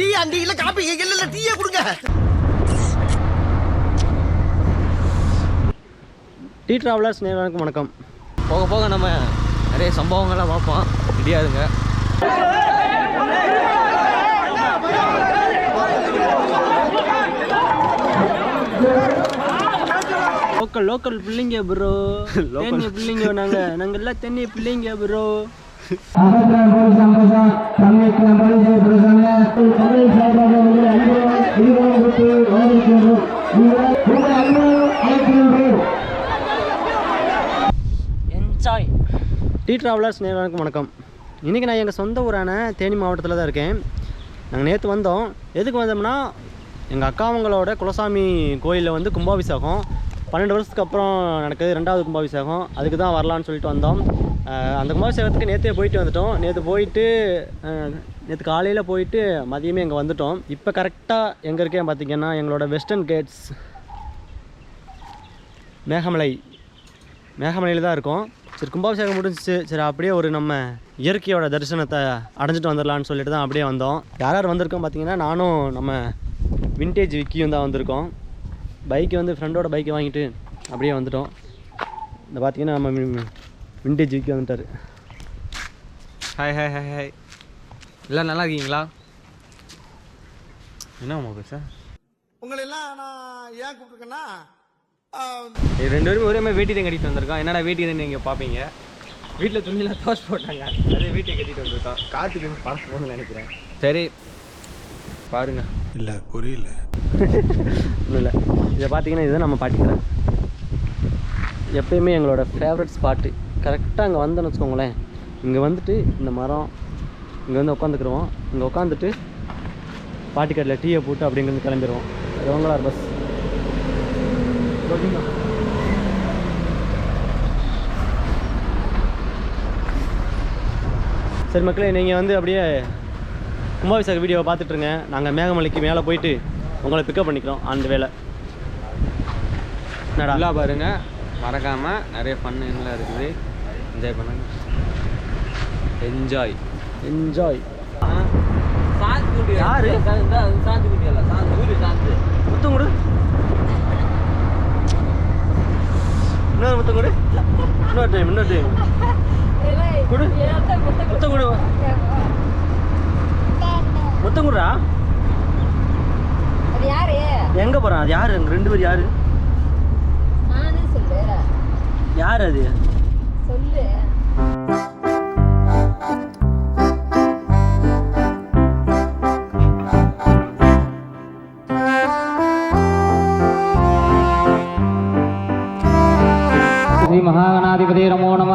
Tea அங்க இல்ல copy இங்க இல்ல டீயே கொடுங்க. டீ ட்ராவலர்ஸ் நேர்களுக்கு வணக்கம். போக போக நம்ம நிறைய சம்பவங்கள்லாம் பார்ப்போம். முடியாதுங்க லோக்கல் லோக்கல் பிள்ளைங்க ப்ரோ தேனி பிள்ளைங்க நாங்க. நாங்க எல்லாம் தென்னை பிள்ளைங்க ப்ரோ என்ஜாய் டீ ட்ராவலர்ஸ் நேர்களுக்கு வணக்கம். இன்றைக்கி நான் எங்கள் சொந்த ஊரான தேனி மாவட்டத்தில் தான் இருக்கேன். நாங்கள் நேற்று வந்தோம். எதுக்கு வந்தோம்னா எங்கள் அக்காவங்களோட குலசாமி கோயிலில் வந்து கும்பாபிஷேகம். பன்னெண்டு வருஷத்துக்கு அப்புறம் நடக்குது. ரெண்டாவது கும்பாபிஷேகம். அதுக்கு தான் வரலான்னு சொல்லிட்டு வந்தோம். அந்த கும்பாபிஷேகத்துக்கு நேற்றே போயிட்டு வந்துட்டோம். நேற்று போயிட்டு நேற்று காலையில் போயிட்டு மதியமே இங்கே வந்துட்டோம். இப்போ கரெக்டாக எங்கே இருக்கேன் பார்த்தீங்கன்னா எங்களோட வெஸ்டர்ன் கேட்ஸ் மேகமலை மேகமலையில் தான் இருக்கோம். சரி கும்பாபிஷேகம் முடிஞ்சிச்சு. சரி அப்படியே ஒரு நம்ம இயற்கையோட தரிசனத்தை அடைஞ்சிட்டு வந்துடலான்னு சொல்லிட்டு தான் அப்படியே வந்தோம். யார் யார் வந்திருக்கோம் பார்த்தீங்கன்னா நானும் நம்ம விண்டேஜ் விக்கியும் தான் வந்திருக்கோம். பைக்கு வந்து ஃப்ரெண்டோட பைக்கை வாங்கிட்டு அப்படியே வந்துட்டோம். இந்த பார்த்திங்கன்னா நம்ம விண்டேஜ் விக்கி வந்துட்டார். ஹாய் ஹாய் ஹாய் ஹாய் எல்லாம் நல்லா இருக்கீங்களா? என்ன பேச? உங்களை எல்லாம் நான் ஏன் கூப்பிட்டுருக்கேன்னா ரெண்டு பேரும் ஒரே மாதிரி வேட்டி தான் கட்டிட்டு வந்திருக்கோம் என்னடா வேட்டி தான் நீங்கள் பார்ப்பீங்க? வீட்டில் துணியெல்லாம் தோஸ் போட்டாங்க. அதே வேட்டியை கட்டிட்டு வந்திருக்கோம் காற்றுக்கு பழசு போகணும்னு நினைக்கிறேன். சரி பாருங்க. இல்ல புரியல. ஒன்றும் இல்லை. இதை பார்த்தீங்கன்னா இதுதான் நம்ம பாட்டிக்கடை எப்பயுமே எங்களோட ஃபேவரட் ஸ்பாட்டு கரெக்டாக அங்கே வந்தோன்னு வச்சுக்கோங்களேன். இங்கே வந்துட்டு இந்த மரம் இங்கே வந்து உட்காந்துக்குருவோம். இங்கே உட்காந்துட்டு பாட்டிக்கடையில் டீயை போட்டு அப்படிங்கிறது கிளம்பிடுவோம் ரோங்கலார் பஸ் சரி மக்களே நீங்கள் வந்து அப்படியே கும்பாபிஷேக வீடியோவை பார்த்துட்ருங்க. நாங்கள் மேகமலைக்கு மேலே போயிட்டு உங்களை பிக்கப் பண்ணிக்கிறோம் அந்த வேலை. நல்லா பாருங்க. மறக்காமல் நிறைய ஃபன் எல்லாம் இருக்குது. என்ஜாய் பண்ணுங்க. என்ஜாய் என்ஜாய் சாத்துக்குடி யாரு? சாத்துக்குடி அல்ல சாத்து சாத்து முத்தம் கொடு. இன்னொரு முத்தம் கொடு. இன்னொரு டைம் இன்னொரு டைம் கொடு. முத்தம் கொடு. முத்தம் கொடுறா. அது யாரு? எங்கே போகிறான் அது யாரு? அங்கே ரெண்டு பேர் யாரு? நானே சொல்லு யார் அது? சொல்லு. ஸ்ரீ மகாகணாதிபதி நமோ நம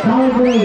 மேற்பட்டி காவல்துறை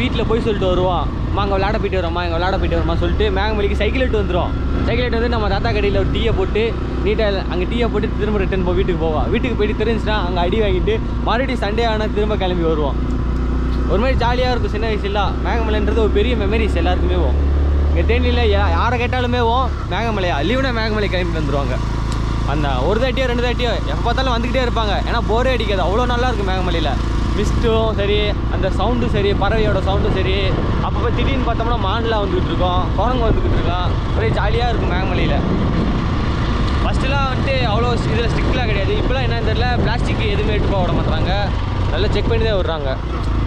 வீட்டில் போய் சொல்லிட்டு வருவோம் அம்மா அங்கே விளாட போயிட்டு வரோம்மா இங்கே விளாட போயிட்டு வரமா சொல்லிட்டு மேகமலைக்கு சைக்கிள் எடுத்து வந்துடும் சைக்கிள் எடுத்து வந்து நம்ம தாத்தா கடையில் ஒரு டீயை போட்டு நீட்டாக அங்கே டீயை போட்டு திரும்ப ரிட்டர்ன் போ வீட்டுக்கு போவோம் வீட்டுக்கு போயிட்டு தெரிஞ்சுன்னா அங்கே அடி வாங்கிட்டு மறுபடியும் சண்டே ஆனால் திரும்ப கிளம்பி வருவோம் ஒரு மாதிரி ஜாலியாக இருக்கும் சின்ன வயசுலாம் மேகமலைன்றது ஒரு பெரிய மெமரிஸ் எல்லாருக்குமே போகும் இங்கே தேனியில் யாரை கேட்டாலுமே போவோம் மேகமலையா லீவுனா மேகமலை கிளம்பி வந்துடுவாங்க அந்த ஒரு தாட்டியோ ரெண்டு தாட்டியோ எப்போ பார்த்தாலும் வந்துக்கிட்டே இருப்பாங்க. ஏன்னா போரே அடிக்காது. அவ்வளோ நல்லா இருக்கும் மேகமலையில் மிஸ்ட்டும் சரி அந்த சவுண்டும் சரி பறவையோட சவுண்டும் சரி. அப்பப்போ திடீர்னு பார்த்தோம்னா மான்லாம் வந்துக்கிட்டு இருக்கோம். குரங்கு வந்துக்கிட்டு இருக்கோம் ஒரே ஜாலியாக இருக்கும் மேகமலையில் ஃபஸ்ட்டுலாம் வந்துட்டு அவ்வளோ இதில் ஸ்ட்ரிக்ட்லாம் கிடையாது. இப்போலாம் என்னன்னு தெரியல பிளாஸ்டிக் எதுவுமே எடுத்து போக விட மாட்டாங்க நல்லா செக் பண்ணி தான் விடுறாங்க.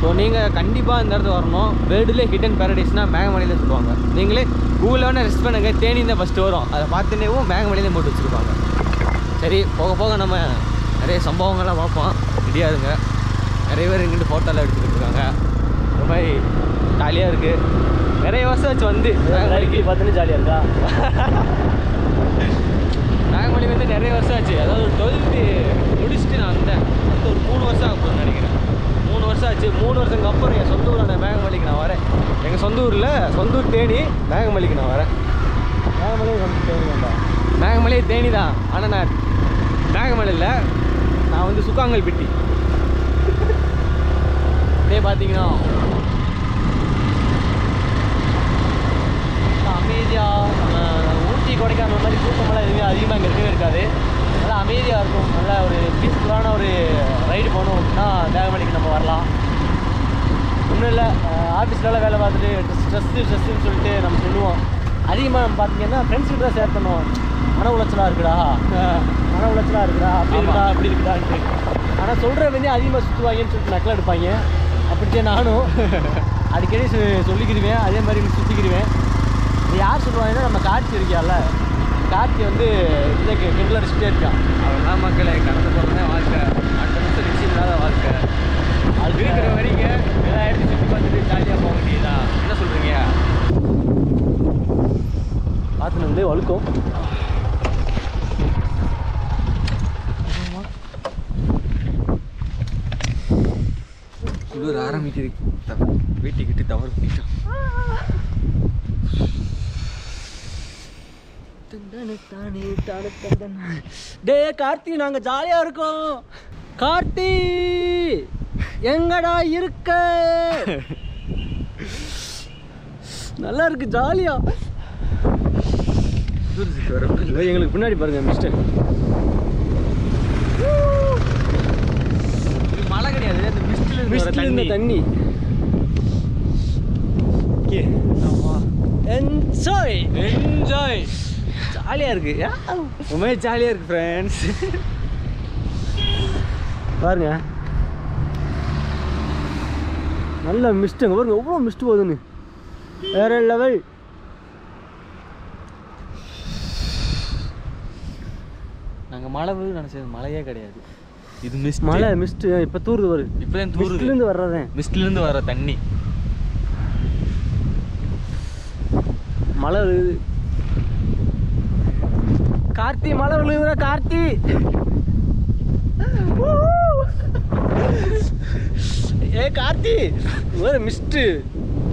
ஸோ நீங்கள் கண்டிப்பாக இந்த இடத்துல வரணும். வேர்ல்டுலே ஹிடன் பேரடைஸ்னால் மேகமலையில் சொல்லுவாங்க நீங்களே கூகுளில் வேணால் ரெஸ்ட் பண்ணுங்கள் தேனி தான் ஃபஸ்ட்டு வரும். அதை பார்த்துனேவும் மேகமலையிலே போட்டு வச்சுருப்பாங்க. சரி போக போக நம்ம நிறைய சம்பவங்கள்லாம் பார்ப்போம். ரெடியாக இருங்க. நிறைய பேர் இங்கிட்டு ஃபோட்டோலாம் எடுத்துக்கிட்டு இருக்காங்க. மாதிரி ஜாலியாக இருக்குது நிறைய வருஷம் வச்சு வந்து. மேகமலைக்கு பார்த்துன்னு ஜாலியாக இருக்கா? நாகமணி வந்து நிறைய வருஷம் ஆச்சு. அதாவது டுவெல்த்து முடிச்சுட்டு நான் வந்தேன். வந்து ஒரு மூணு வருஷம் ஆக போகுதுன்னு நினைக்கிறேன். மூணு வருஷம் ஆச்சு. மூணு வருஷத்துக்கு அப்புறம் என் சொந்த ஊரான மேகமலைக்கு நான் வரேன். எங்கள் சொந்த ஊரில் சொந்த ஊர் தேனி மேகமலைக்கு நான் வரேன். மேகமலை தேடி வேண்டாம் மேகமலை தேனி தான் ஆனால் நான் மேகமலையில் நான் வந்து சுக்காங்கல் இதே பார்த்தீங்கன்னா அமைதியாக ஊட்டி கொடைக்கானல் மாதிரி கூட்டமெல்லாம் எதுவுமே அதிகமாக இங்கே இருக்கவே இருக்காது. நல்லா அமைதியாக இருக்கும். நல்ல ஒரு பீஸ்ஃபுல்லான ஒரு ரைடு போகணும். அப்படின்னா தேவமலைக்கு நம்ம வரலாம். ஒன்றும் இல்லை ஆஃபீஸ்லலாம் வேலை பார்த்துட்டு ஸ்ட்ரெஸ்ஸு ஸ்ட்ரெஸ்ஸுன்னு சொல்லிட்டு நம்ம சொல்லுவோம். அதிகமாக நம்ம பார்த்தீங்கன்னா ஃப்ரெண்ட்ஸ் கிட்ட ஷேர் பண்ணுவோம். மன உளைச்சலாக இருக்குடா மன உளைச்சலாக இருக்குடா அப்படி இருக்குடா அப்படி இருக்குடான்ட்டு. ஆனால் சொல்கிற வந்து அதிகமாக சுற்றுவாங்கன்னு சொல்லிட்டு நக்கல் எடுப்பாங்க. அப்படியே நானும். அடிக்கடி சொல்லிக்கிடுவேன் அதே மாதிரி சுற்றிக்கிடுவேன் இது யார் சொல்லுவாங்கன்னா நம்ம கார்த்தி இருக்கியால கார்த்தி வந்து இதை கிண்டல் அடிச்சுட்டே இருக்கான். அவெல்லாம் மக்களை கடந்து போகிறதே வாழ்க்கை. அடுத்த நிமிஷம் நிச்சயம் இல்லாத வாழ்க்கை. அது இருக்கிற வரைக்கும் எல்லா இடத்தையும் சுற்றி பார்த்துட்டு ஜாலியாக போக வேண்டியதா என்ன சொல்கிறீங்க பார்த்து வந்து வழுக்கும். குளிர் ஆரம்பிக்குது வீட்டுக்கிட்டு தவறு பண்ணிட்டோம். டே கார்த்தி நாங்க ஜாலியா இருக்கோம். கார்த்தி எங்கடா இருக்க? நல்லா இருக்கு ஜாலியா. எங்களுக்கு பின்னாடி பாருங்க மிஸ்டர் இது மழை கிடையாது இருந்த தண்ணி. என்ஜாய் என்ஜாய் ஜாலியா இருக்கு. ரொம்ப ஜாலியாக இருக்கு ஃப்ரெண்ட்ஸ் பாருங்க. நல்ல மிஸ்ட்டுங்க பாருங்க எவ்வளோ மிஸ்ட் போகுதுன்னு. வேற லெவல் நாங்கள் மழை நினச்சது மழையே கிடையாது. இது மிஸ்ட் மழை மிஸ்ட் இப்போ தூருது வரு இப்போதான் தூருது. மிஸ்ட்லேருந்து வர்றதேன் மிஸ்ட்லேருந்து வர தண்ணி. மழை விழுது கார்த்தி மழை விழுகுற கார்த்தி. ஏ கார்த்தி. ஒரு மிஸ்ட்டு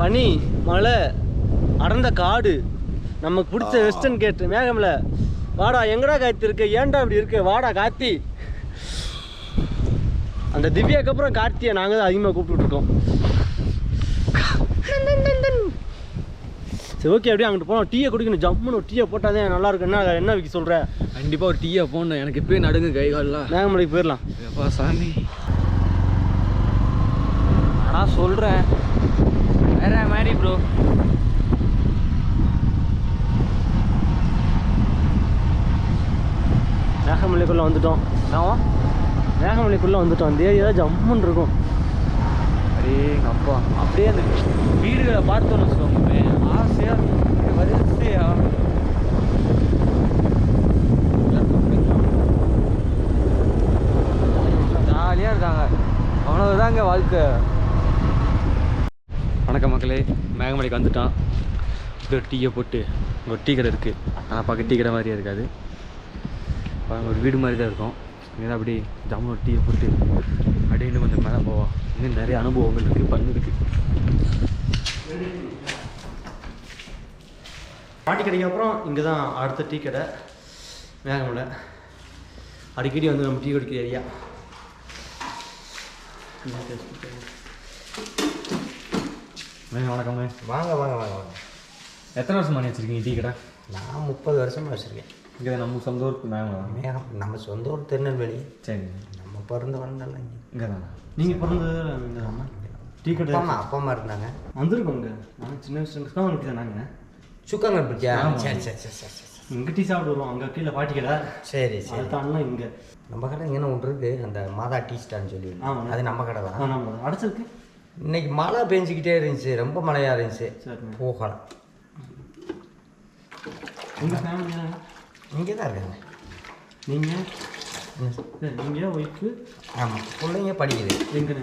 பனி மழை அடர்ந்த காடு. நமக்கு பிடிச்ச வெஸ்டர்ன் கேட்டு மேகம்ல. வாடா எங்கடா கார்த்தி இருக்க ஏன்டா இப்படி இருக்க? வாடா கார்த்தி. அந்த திவ்யாக்கு அப்புறம் கார்த்தியை நாங்கள் தான் அதிகமாக கூப்பிட்டுட்டு இருக்கோம் சரி ஓகே அப்படியே அங்கிட்டு போனோம் டீயை குடிக்கணும். ஜம்முன்னு ஒரு டீயை போட்டாதே நல்லா இருக்கும். என்ன என்ன விக்கி சொல்கிற கண்டிப்பாக ஒரு டீயை போடணும். எனக்கு இப்போயே நடுங்கு கை கால்லாம் மேகமலைக்கு போயிடலாம் எப்பா சாமி. நான் சொல்கிறேன் வேற மாதிரி ப்ரோ மேகமலைக்குள்ளே வந்துட்டோம். என்னவா மேகமலைக்குள்ளே வந்துட்டோம். அந்த ஏரியா ஜம்முன்னு இருக்கும். அடே எங்க அப்பா. அப்படியே அந்த வீடுகளை பார்த்தோன்னு வச்சுக்கோங்க ஆசையா இருக்கும். அப்படியே வரிசையா. ஜாலியா இருக்காங்க. அவ்வளவுதாங்க வாழ்க்கை. வணக்கம் மக்களே. மேகமலைக்கு வந்துட்டான் ஒரு டீயை போட்டு இங்க ஒரு டீ கடை இருக்குது ஆனால் பார்க்க டீ கடை மாதிரியே இருக்காது. ஒரு வீடு மாதிரி தான் இருக்கும். இங்கே அப்படி ஜாமுன் ஒரு டீயை போட்டு அப்படியே இன்னும் கொஞ்சம் மேலே போவோம். இன்னும் நிறைய அனுபவங்கள் இருக்குது பண்ணு இருக்குது பாட்டி கடைக்கு அப்புறம் இங்கே தான் அடுத்த டீ கடை. மேகமலை அடிக்கடி வந்து நம்ம டீ குடிக்கிற ஏரியா. மேம் வணக்கம்ங்க. வாங்க வாங்க வாங்க வாங்க. எத்தனை வருஷம் பண்ணி வச்சிருக்கீங்க டீ கடை? நான் முப்பது வருஷமாக வச்சுருக்கேன். இங்கே நம்ம சொந்த ஊருக்கு மேகம் நம்ம சொந்த ஊர் திருநெல்வேலி. சரி. நம்ம பிறந்து வளர்ந்தெல்லாம் இங்கே. இங்கே தானே? நீங்கள் பிறந்தது இங்கே தானே? டீ கடை அம்மா அப்பா அம்மா இருந்தாங்க. வந்திருக்கோம் இங்கே. நாங்கள் சின்ன வயசுல தான் உங்களுக்கு நாங்கள் சுக்கங்கள் பிடிச்சா. சரி சரி சரி சரி சரி இங்கே டீ சாப்பிட்டு வருவோம். அங்கே கீழே பாட்டி கடை. சரி சரி. தாண்டலாம் இங்கே? நம்ம கடை இங்கே ஒன்று இருக்கு. அந்த மாதா டீ ஸ்டான்னு சொல்லி. அது நம்ம கடை தான். ஆமாம் அடைச்சிருக்கு. இன்னைக்கு மழை பெஞ்சிக்கிட்டே இருந்துச்சு. ரொம்ப மழையாக இருந்துச்சு. சரிண்ணே போகலை. உங்கள் ஃபேமிலியா இங்கே தான் இருக்காங்க. நீங்கள் நீங்கள் ஒய்ஃபு ஆமாம் பிள்ளைங்க படிக்குது. எங்கே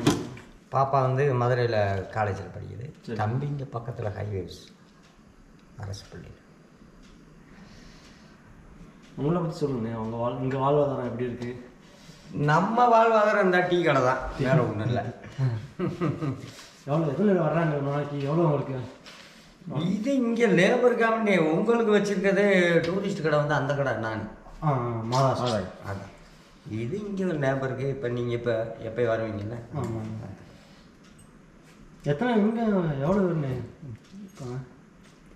பாப்பா வந்து மதுரையில் காலேஜில் படிக்குது. தம்பி இங்கே பக்கத்தில் ஹைவேஸ் அரசு பள்ளி. உங்களை பற்றி சொல்லுங்க அவங்க வாழ் இங்கே வாழ்வாதாரம் எப்படி இருக்குது நம்ம வாழ்வாதாரம் இந்த டீ கடை தான் வேற ஒன்றும் இல்லை. எவ்வளோ எத்தனை பேர் வர்றாங்க நாளைக்கு? எவ்வளோ உங்களுக்கு? இது இங்கே லேபர் கம்பெனி உங்களுக்கு வச்சிருக்கிறது டூரிஸ்ட் கடை வந்து அந்த கடை நான். மகாராஷ்டிரா. அதான். இது இங்கே ஒரு லேபருக்கு இப்போ நீங்கள் இப்போ எப்போ வருவீங்கல்ல? ஆமாம் எத்தனை இங்கே எவ்வளோ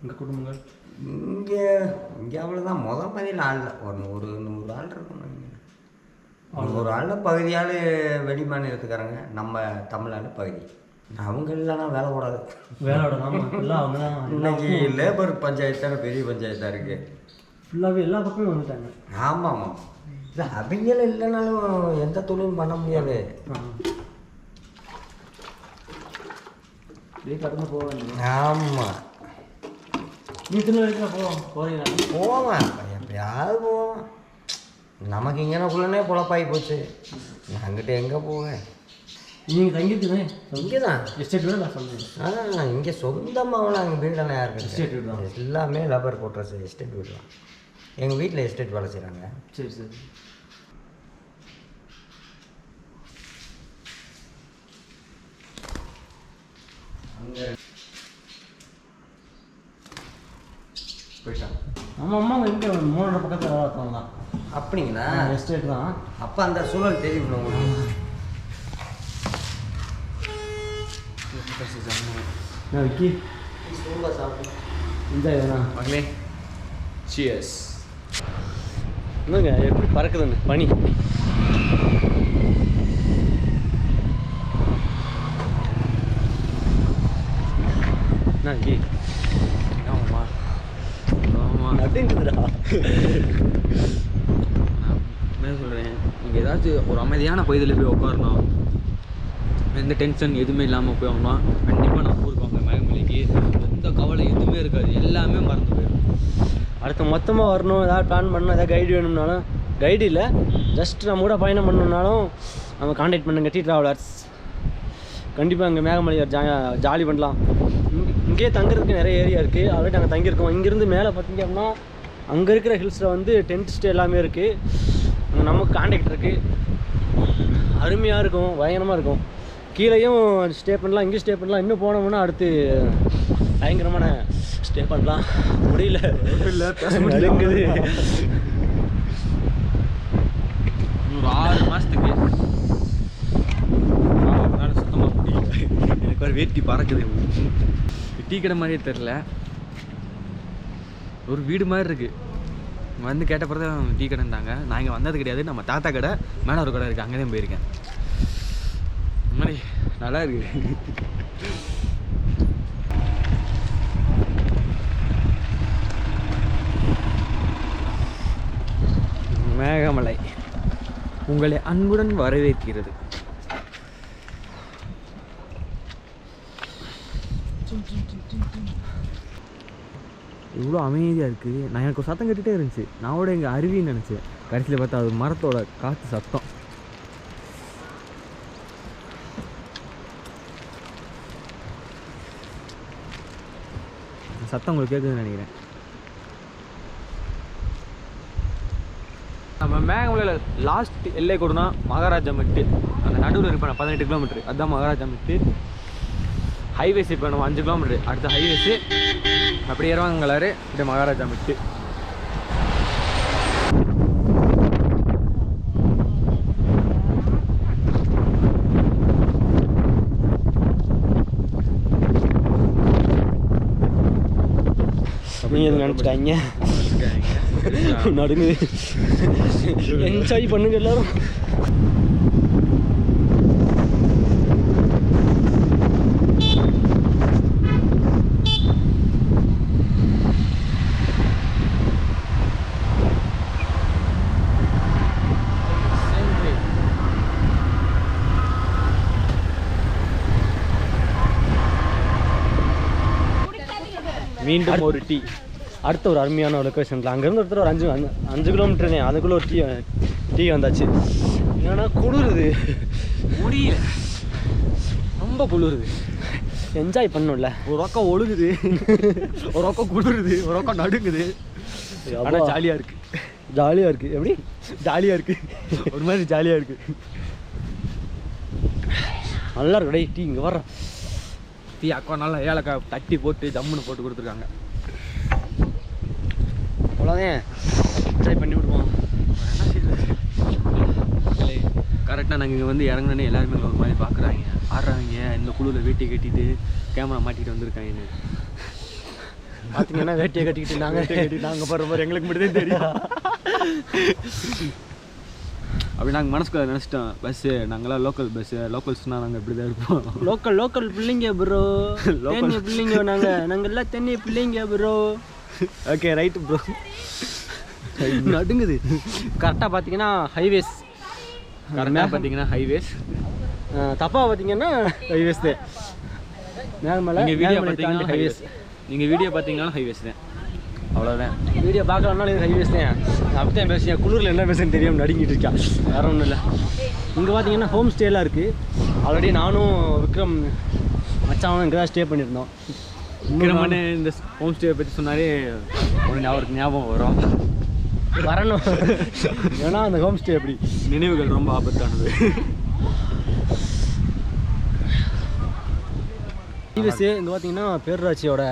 உங்கள் குடும்பங்கள்? இங்கே இங்கே அவ்வளோதான் முத பதில் ஆள் ஒரு ஒரு நூறு ஆள் இருக்கும் நூறு ஆளில் பகுதியால் வெளி மாநிலத்துக்காரங்க நம்ம தமிழ்நாடு பகுதி. அவங்க இல்லைன்னா வேலை கூடாது வேலையோட ஆமாம் ஃபுல்லாக அவங்க இன்னைக்கு லேபர் பஞ்சாயத்து தானே பெரிய பஞ்சாயத்தாக இருக்குது ஃபுல்லாகவே எல்லா பக்கமும் வந்துட்டாங்க. ஆமாம் ஆமாம் இல்லை அவங்களும் இல்லைனாலும் எந்த தொழிலும் பண்ண முடியாது. கடந்து போக ஆமாம் நீ திருநெல்வேலிக்கு போவோம் போகிறீங்களா போவேன். எப்பயாவது போவேன். நமக்கு இங்கனக்குள்ளனே பொழப்பாகி போச்சு. நான் அங்கிட்ட எங்கே போவேன்? நீங்கள் தங்கிட்டுனே இங்கே தான் எஸ்டேட் வீடு நான் சொன்னேன். ஆ இங்கே சொந்தமாகலாம் அங்கே வீடெல்லாம் Estate வீடு யாருக்கு தான். எல்லாமே லேபர் கோட்ரஸ் எஸ்டேட் வீடு தான். எங்கள் வீட்டில் எஸ்டேட் வேலை செய்கிறாங்க சரி சரி. போயிட்டாங்க. நம்ம அம்மா இங்கே மூணு பக்கத்தில் வேலை பார்த்தவங்க தான். அப்படிங்களா? எஸ்டேட் தான். அப்போ அந்த சூழல் தெரியும் உங்களுக்கு. நான் விக்கி என்ஜாய் தானா மகளே சியர்ஸ் என்னங்க எப்படி பறக்குதுன்னு? பனி. என்ன விக்கி? ஆமாம்மா ஆமாம் அப்படின்றதுடா என்ன சொல்கிறேன் நீங்கள் ஏதாச்சும் ஒரு அமைதியான பகுதியில் போய் உட்காரணும். எந்த டென்ஷன் எதுவுமே இல்லாமல் போய் வாங்கலாம் கண்டிப்பாக நம்ம ஊருக்கு வாங்க மேகமலைக்கு எந்த கவலை எதுவுமே இருக்காது. எல்லாமே மறந்து போயிடும். அடுத்து மொத்தமாக வரணும். ஏதாவது பிளான் பண்ணணும் ஏதாவது கைடு வேணும்னாலும். கைடு இல்லை. ஜஸ்ட் நம்ம கூட பயணம் பண்ணணும்னாலும் நம்ம காண்டாக்ட் பண்ணுங்க டி ட்ராவலர்ஸ் கண்டிப்பாக இங்கே மேகமலை ஜா ஜாலி பண்ணலாம். இங்க- இங்கேயே தங்குறதுக்கு நிறைய ஏரியா இருக்குது ஆல்ரெடி நாங்கள் தங்கியிருக்கோம். இங்கேருந்து மேலே பார்த்தீங்க அப்படின்னா அங்கே இருக்கிற ஹில்ஸில் வந்து டென்ட் ஸ்டே எல்லாமே இருக்குது அங்கே நமக்கு காண்டாக்ட் இருக்குது அருமையாக இருக்கும். பயங்கரமாக இருக்கும். கீழேயும் ஸ்டே பண்ணலாம் இங்கேயும் ஸ்டே பண்ணலாம் இன்னும் போனோம்னா அடுத்து பயங்கரமான ஸ்டே பண்ணலாம். முடியல. நடுங்குது. ஒரு ஆறு மாதத்துக்கு வேலை சுத்தமாக முடியல. எனக்கு ஒரு வேட்டி பறக்குது. டீ கடை மாதிரியே தெரில ஒரு வீடு மாதிரி இருக்கு. வந்து கேட்ட பிறகு தான் டீ கடைந்தாங்க நான் இங்கே வந்தது கிடையாது. நம்ம தாத்தா கடை மேலே ஒரு கடை இருக்குது அங்கே தான் போயிருக்கேன். மாதிரி நல்லா இருக்கு. மேகமலை உங்களை அன்புடன் வரவேற்கிறது. இவ்வளோ அமைதியாக இருக்குது நான் எனக்கு ஒரு சத்தம் கட்டிகிட்டே இருந்துச்சு. நான் கூட எங்கள் அருவின்னு நினச்சேன். கடைசியில் பார்த்தா அது மரத்தோட காற்று சத்தம். சத்தம் உங்களுக்கு கேட்குதுன்னு நினைக்கிறேன். நம்ம மேகமலையில் லாஸ்ட் எல்லை கொடுனா மகாராஜா மெட்டு. அந்த நடுவில் இருப்பேன் பதினெட்டு கிலோமீட்டர் அதுதான் மகாராஜா மெட்டு. ஹைவேஸ் இப்போ நம்ம அஞ்சு கிலோமீட்டர் அடுத்த ஹைவேஸு அப்படி இறவாங்களாரு இப்படி மகாராஜா மெட்டு. நினச்சிட்டாங்க நடுங்குது என்ஜாய் பண்ணுங்க எல்லாரும். மீண்டும் ஒரு டீ. அடுத்த ஒரு அருமையான ஒரு லொக்கேஷனில் அங்கேருந்து ஒருத்தர் ஒரு அஞ்சு அஞ்சு அஞ்சு கிலோமீட்டர்னே அதுக்குள்ளே ஒரு டீ டீ வந்தாச்சு. ஏன்னா குளிருது? முடியல. ரொம்ப குளிருது. என்ஜாய் பண்ணும்ல. ஒரு பக்கம் ஒழுகுது. ஒரு பக்கம் குளிருது. ஒரு பக்கம் நடுங்குது. ஆனால் ஜாலியாக இருக்கு. ஜாலியாக இருக்குது எப்படி? ஜாலியாக இருக்கு. ஒரு மாதிரி ஜாலியாக இருக்கு. நல்லா இருக்கு டீ இங்கே வர்ற டீ அக்கா நல்லா ஏலக்காய் தட்டி போட்டு ஜம்முன்னு போட்டு கொடுத்துருக்காங்க. அவ்வளோதான் என்ஜாய் பண்ணி விடுவோம். கரெக்டாக நாங்கள் இங்கே வந்து இறங்குனோன்னே எல்லாருமே ஒரு மாதிரி பார்க்குறாங்க ஆடுறாங்க. இந்த குழுவில் வேட்டி கட்டிட்டு கேமரா மாட்டிட்டு வந்திருக்காங்கன்னு. பார்த்தீங்கன்னா வேட்டியை கட்டிக்கிட்டு நாங்கள் கட்டிட்டு நாங்கள் போகிற மாதிரி எங்களுக்கு மட்டும் தான் தெரியும். அப்படி நாங்கள் மனசுக்குள்ள நினச்சிட்டோம். பஸ்ஸு நாங்களாம் லோக்கல் பஸ்ஸு லோக்கல்ஸ்னால் நாங்கள் இப்படி தான் இருப்போம். லோக்கல் லோக்கல் பிள்ளைங்க ப்ரோ தென்னை பிள்ளைங்க நாங்கள் நாங்கள் எல்லாம் தென்னை பிள்ளைங்க ப்ரோ ஓகே ரைட்டு ப்ரோ நடுங்குது. கரெக்டாக பார்த்தீங்கன்னா ஹைவேஸ் கரெக்டாக பார்த்தீங்கன்னா ஹைவேஸ் தப்பாக பார்த்தீங்கன்னா ஹைவேஸ் தான். மேல்மலை நீங்கள் வீடியோ பார்த்தீங்கன்னா ஹைவேஸ் நீங்கள் வீடியோ பார்த்தீங்கன்னாலும் ஹைவேஸ் தான். அவ்வளோதான் வீடியோ பார்க்கலனாலும் இது ஹைவேஸ் தான். அப்படி தான் பேசுறேன் குளிரில் என்ன பேசுன்னு தெரியாம நடுங்கிட்டு இருக்கா வேற ஒன்றும் இல்லை. இங்கே பார்த்தீங்கன்னா ஹோம் ஸ்டேலாம் இருக்குது ஆல்ரெடி நானும் விக்ரம் மச்சானும் இங்கே தான் ஸ்டே பண்ணியிருந்தோம். கிரமன்னு இந்த ஹோம் ஸ்டே பற்றி சொன்னாலே உடனே அவருக்கு ஞாபகம் வரும். வரணும். ஏன்னா அந்த ஹோம் ஸ்டே எப்படி நினைவுகள் ரொம்ப ஆபத்தானது. டிவிஎஸ் இங்கே பார்த்தீங்கன்னா பேரூராட்சியோட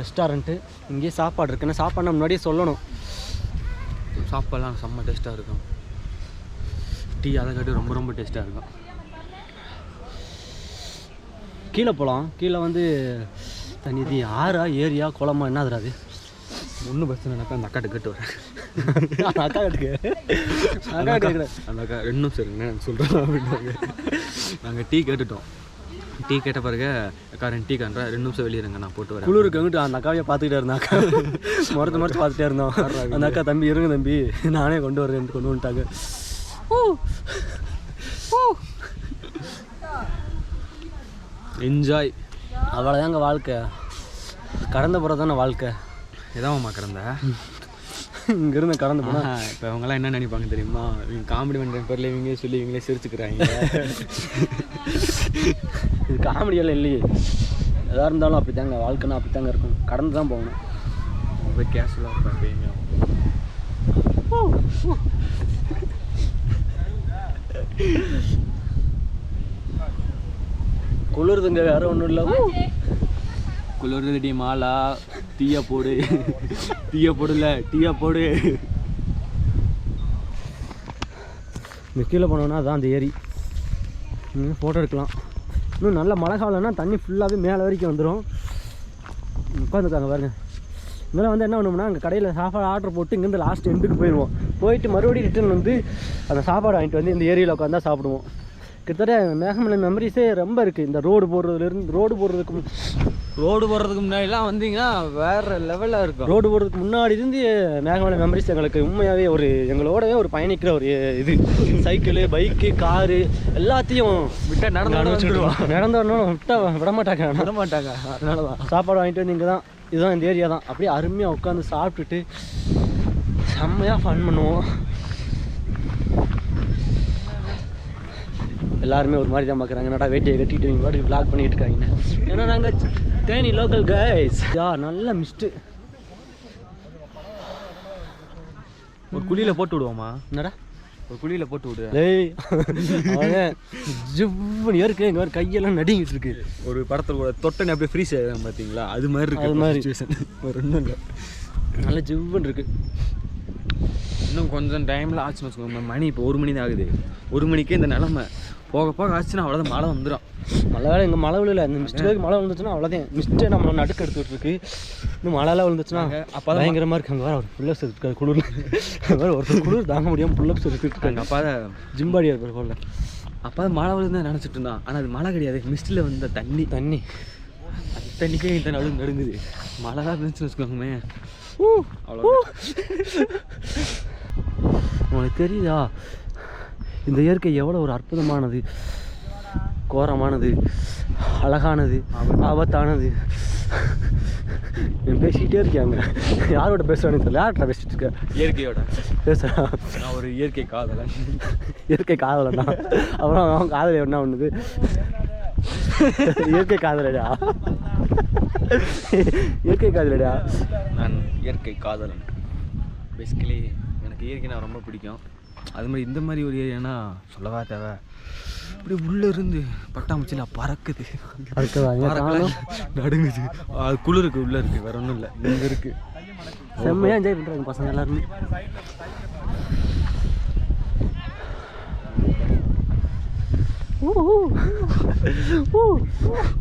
ரெஸ்டாரண்ட்டு இங்கேயே சாப்பாடு இருக்குன்னா சாப்பாடு முன்னாடியே சொல்லணும். சாப்பாடுலாம் செம்ம டேஸ்ட்டாக இருக்கும். டீ அதை காட்டி ரொம்ப ரொம்ப டேஸ்ட்டாக இருக்கும். கீழே போகலாம் கீழே வந்து தண்ணி இது ஆறா ஏரியா குளமா என்ன அது? ஒன்றும் பிரச்சனை இல்லைனாக்கா அந்த அக்காட்ட கேட்டு வரேன். அக்கா அந்த அக்கா அக்கா எடுக்கிற அந்த அக்கா ரெண்டு நிமிஷம் இருங்க நான் சொல்கிறேன் அப்படின்னாங்க நாங்கள் டீ கேட்டுட்டோம். டீ கேட்ட பிறகு அக்கா ரெண்டு டீ காண்றா ரெண்டு நிமிஷம் வெளியே இருங்க நான் போட்டு வரேன். குளிருக்கு அங்கிட்டு அந்த அக்காவையே பார்த்துக்கிட்டே இருந்தா அக்கா. மறுத்து மறுத்து பார்த்துட்டே இருந்தோம். அந்த அக்கா தம்பி இருங்க தம்பி. நானே கொண்டு வரேன் கொண்டு வந்துட்டாங்க. என்ஜாய் அவ்வளோதாங்க வாழ்க்கை. கடந்த போகிறது தானே வாழ்க்கை எதாவம்மா கிடந்த? இங்கேருந்து கடந்து போனால் இப்போ அவங்கெல்லாம் என்ன நினைப்பாங்க தெரியுமா? இவங்க காமெடி பண்ணுற பேரில் இவங்க சொல்லி இவங்களே சிரிச்சுக்கிறாங்க. இது காமெடியெல்லாம் இல்லையே. எதாக இருந்தாலும் அப்படி தாங்க வாழ்க்கைனா அப்படி தாங்க இருக்கும் கடந்து தான் போகணும் ரொம்ப கேஷுவலாக இருப்பாங்க குளிருதுங்க வேற ஒன்றும் இல்லை. குளிர்றதுடி மாலா தீய போடு. தீய போடல டீயா போடு. இங்கே கீழே போனோம்னா அதான் அந்த ஏரி. ஃபோட்டோ எடுக்கலாம். இன்னும் நல்ல மழை காலம்னா தண்ணி ஃபுல்லாகவே மேலே வரைக்கும் வந்துடும் உட்காந்துருக்காங்க பாருங்க. இங்கே வந்து என்ன பண்ணுவோம்னா அங்கே கடையில் சாப்பாடு ஆர்டர் போட்டு இங்கேருந்து லாஸ்ட் எண்டுக்கு போயிடுவோம். போயிட்டு மறுபடியும் ரிட்டர்ன் வந்து அந்த சாப்பாடு வாங்கிட்டு வந்து இந்த ஏரியில் உட்காந்தா சாப்பிடுவோம். கிட்டத்தட்ட மேகமலை மெமரிஸே ரொம்ப இருக்குது இந்த ரோடு போடுறதுலேருந்து ரோடு போடுறதுக்கு ரோடு போடுறதுக்கு முன்னாடிலாம் வந்தீங்கன்னா வேற லெவலில் இருக்கும். ரோடு போடுறதுக்கு முன்னாடி இருந்து மேகமலை மெமரிஸ் எங்களுக்கு உண்மையாகவே ஒரு எங்களோடவே ஒரு பயணிக்கிற ஒரு இது. சைக்கிளு பைக்கு காரு எல்லாத்தையும் விட்டா நடந்து அனுபவிச்சுக்கிடுவோம் நடந்து வரணும் விட்டா விட மாட்டாங்க. விட மாட்டாங்க அதனால தான் சாப்பாடு வாங்கிட்டு வந்து இங்கே தான் இதுதான் இந்த ஏரியா தான். அப்படியே அருமையாக உட்காந்து சாப்பிட்டுட்டு செம்மையாக ஃபன் பண்ணுவோம். எல்லாருமே ஒரு மாதிரி தான் பார்க்குறாங்க என்னடா வேட்டியை கட்டிட்டு இங்கே பாட்டு vlog பண்ணிட்டு இருக்காங்க ஏன்னா நாங்கள் தேனி லோக்கல் கைஸ் யா நல்ல மிஸ்ட்டு ஒரு குழியில் போட்டு விடுவோமா? என்னடா? ஒரு குழியில் போட்டு விடு. ஜிவ்னு இருக்கு இங்கே கையெல்லாம் நடுங்கிட்டு இருக்கு. ஒரு படத்தில் கூட தொட்டனை அப்படியே ஃப்ரீஸ் ஆகிடும் பார்த்தீங்களா அது மாதிரி இருக்கு அது மாதிரி. சுச்சுவேஷன் ஒரு ஒன்றும் இல்லை. நல்ல ஜிவ்வுன்னு இருக்கு. இன்னும் கொஞ்சம் டைமில் ஆச்சுன்னு வச்சுக்கோங்க மணி இப்போ ஒரு மணி தான் ஆகுது. ஒரு மணிக்கே இந்த நிலமை போக போக ஆச்சுன்னா அவ்வளோதான் மழை வந்துடும் மழை வேலை இங்கே மழை விழல இந்த மிஸ்டேக்கு மழை விழுந்துச்சுன்னா அவ்வளோதான் மிஸ்டே நம்ம நடுக்க எடுத்துட்டு இருக்கு இன்னும் மழைலாம் விழுந்துச்சுன்னா அப்பதான் பயங்கரமாக இருக்கு அங்கே வேற ஒரு புல்லப்ஸ் எடுத்துருக்காரு குளிர் வேற ஒருத்தர் குளிர் தாங்க முடியாமல் புல்லப்ஸ் எடுத்துட்டு எங்கள் இருக்காங்க அப்பா தான் ஜிம்பாடி இருப்பார் போல. அப்பா மழை தான் நினச்சிட்டு இருந்தான் ஆனால் அது மழை கிடையாது. மிஸ்டில் வந்த தண்ணி. தண்ணி. அந்த தண்ணிக்கே இந்த நடு நடுங்குது. மழை தான் இருந்துச்சுன்னு வச்சுக்கோங்கமே அவ்வளோ உனக்கு தெரியுதா? இந்த இயற்கை எவ்வளோ ஒரு அற்புதமானது கோரமானது அழகானது ஆபத்தானது. நான் பேசிக்கிட்டே இருக்காங்க யாரோட பேசுவானு தெரியல. யார்கிட்ட பேசிட்டு இருக்க? இயற்கையோட. பேசுறா. நான் ஒரு இயற்கை காதலன். இயற்கை காதலனா? அப்புறம் அவன் காதல் என்ன பண்ணுது? இயற்கை காதலடா. இயற்கை காதலடா. நான் இயற்கை காதலன். பேசிக்கலி எனக்கு இயற்கைனா ரொம்ப பிடிக்கும். அது மாதிரி இந்த மாதிரி ஒரு ஏரியானா சொல்லவா தேவை? அப்படியே உள்ளே இருந்து பட்டாம்பூச்சியில் பறக்குது. நடுங்குது. அது குளிருக்கு உள்ளே இருக்குது வேற ஒன்றும் இல்லை. இங்கே இருக்குது செம்மையாக என்ஜாய் பண்ணுறாங்க பசங்க எல்லாருமே.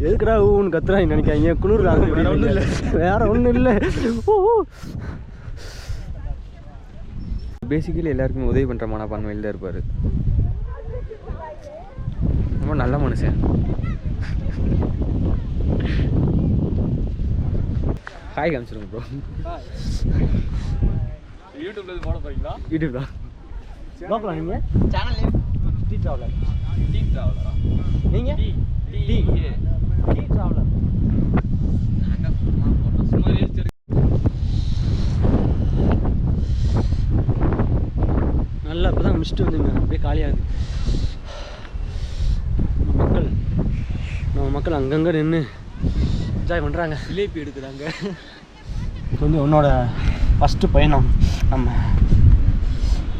எதுக்குடா ஊன்னு கத்துறாங்க நினைக்காங்க குளிர் வேற ஒண்ணும் இல்ல. வேற ஒன்றும் இல்லை. பேசிக்கலி எல்லாருக்குமே உதவி பண்ணுற மனப்பான்மையில் தான் இருப்பார். ரொம்ப நல்ல மனுஷன். ஹாய் காமிச்சிருங்க ப்ரோ யூடியூப்ல போட போறீங்களா யூடியூப் தான் பார்க்கலாம் நீங்கள் சேனல் டீ ட்ராவலர் டீ ட்ராவலரா நீங்கள் டீ டீ ட்ராவலர் நல்லா இப்போ தான் முடிச்சுட்டு வந்துங்க அப்படியே காலியாகுது. நம்ம மக்கள் நம்ம மக்கள் அங்கங்கே நின்று என்ஜாய் பண்ணுறாங்க ஜிலேபி எடுக்கிறாங்க. இது வந்து உன்னோட ஃபஸ்ட்டு பயணம். நம்ம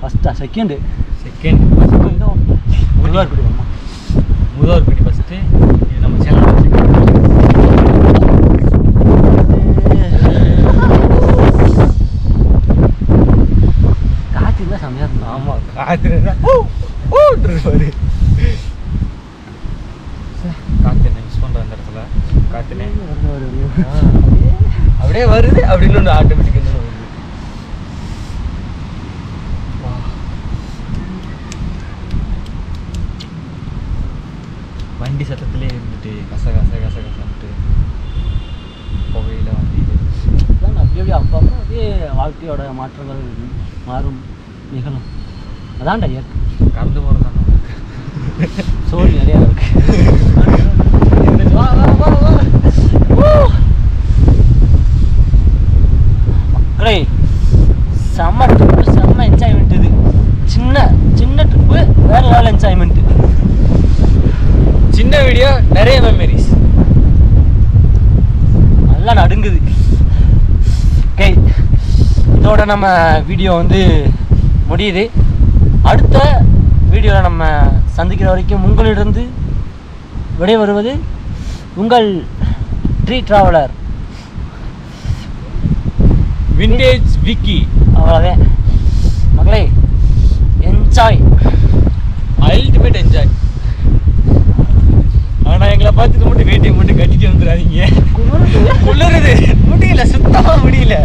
ஃபஸ்ட்டா செகண்டு செகண்ட் முருகார்படி அம்மா முதல்படி ஃபஸ்ட்டு இது நம்ம சேனல் காற்று இருந்தால் செம்மையாக இருக்கும் ஆமாம் காற்று ஓட்டுருப்பாரு காற்று மிஸ் பண்ணுற அந்த இடத்துல அப்படியே வருது அப்படின்னு ஒன்று ஆட்டோமேட்டிக் வருது. வண்டி சத்தத்திலே இருந்துட்டு கச கச கச கசன்ட்டு புகையில வண்டி இது. அதான் அப்படியே அப்பப்போ அப்படியே வாழ்க்கையோட மாற்றங்கள் மாறும் நிகழும் அதான்டா இயற்கை கடந்து போகிறது தான் சோழி நிறையா இருக்கு மக்களே செம்ம ட்ரிப்பு செம்ம என்ஜாய்மெண்ட் இது சின்ன சின்ன ட்ரிப்பு வேற லெவல் என்ஜாய்மெண்ட் சின்ன வீடியோ நிறைய மெமரிஸ் நல்லா நடுங்குது ஓகே இதோட நம்ம வீடியோ வந்து முடியுது. அடுத்த வீடியோவில் நம்ம சந்திக்கிற வரைக்கும் உங்களிடந்து விடைபெறுவது உங்கள் ட்ரீ ட்ராவலர் விண்டேஜ் விக்கி அவ்வளோதான். மகளே என்ஜாய் அல்டிமேட் என்ஜாய் ஆனா எங்களை பார்த்துட்டு மட்டும் வேட்டியை மட்டும் கட்டிட்டு வந்துடாதீங்க. குளிருது. முடியல சுத்தமா முடியல.